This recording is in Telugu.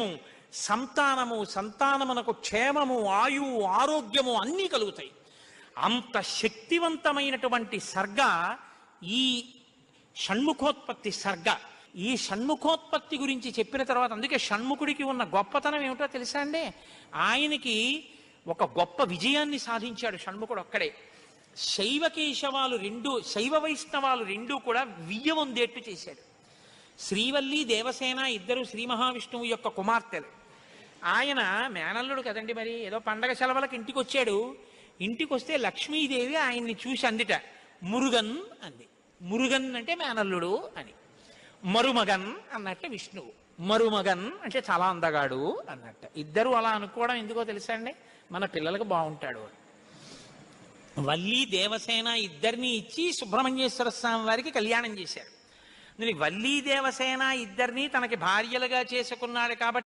ధైర్యము సంతానము సంతానమునకు క్షేమము ఆయువు ఆరోగ్యము అన్నీ కలుగుతాయి. అంత శక్తివంతమైనటువంటి సర్గ ఈ షణ్ముఖోత్పత్తి సర్గ. ఈ షణ్ముఖోత్పత్తి గురించి చెప్పిన తర్వాత అందుకే షణ్ముఖుడికి ఉన్న గొప్పతనం ఏమిటో తెలుసా అండి? ఆయనకి ఒక గొప్ప విజయాన్ని సాధించాడు షణ్ముఖుడు ఒక్కడే. శైవ కేశవాలు రెండు శైవ వైష్ణవాలు రెండు కూడా వియ్యవందేట్టు చేశాడు. శ్రీవల్లి దేవసేన ఇద్దరు శ్రీ మహావిష్ణువు యొక్క కుమార్తెలు. ఆయన మేనల్లుడు కదండి మరి ఏదో పండగ సెలవులకు ఇంటికి వచ్చాడు ఇంటికి వస్తే లక్ష్మీదేవి ఆయన్ని చూసి అందిట. మురుగన్ అంది. మురుగన్ అంటే మేనల్లుడు అని. మరుమగన్ అన్నట్టు విష్ణువు. మరుమగన్ అంటే చాలా అందగాడు అన్నట్ట. ఇద్దరు అలా అనుకోవడం ఎందుకో తెలుసా అండి? మన పిల్లలకు బాగుంటాడు అని. వల్లి దేవసేన ఇద్దరిని ఇచ్చి సుబ్రహ్మణ్యేశ్వర స్వామి వారికి కళ్యాణం చేశారు. నువ్వు వల్లీ దేవసేన ఇద్దరిని తనకి భార్యలుగా చేసుకున్నాడు కాబట్టి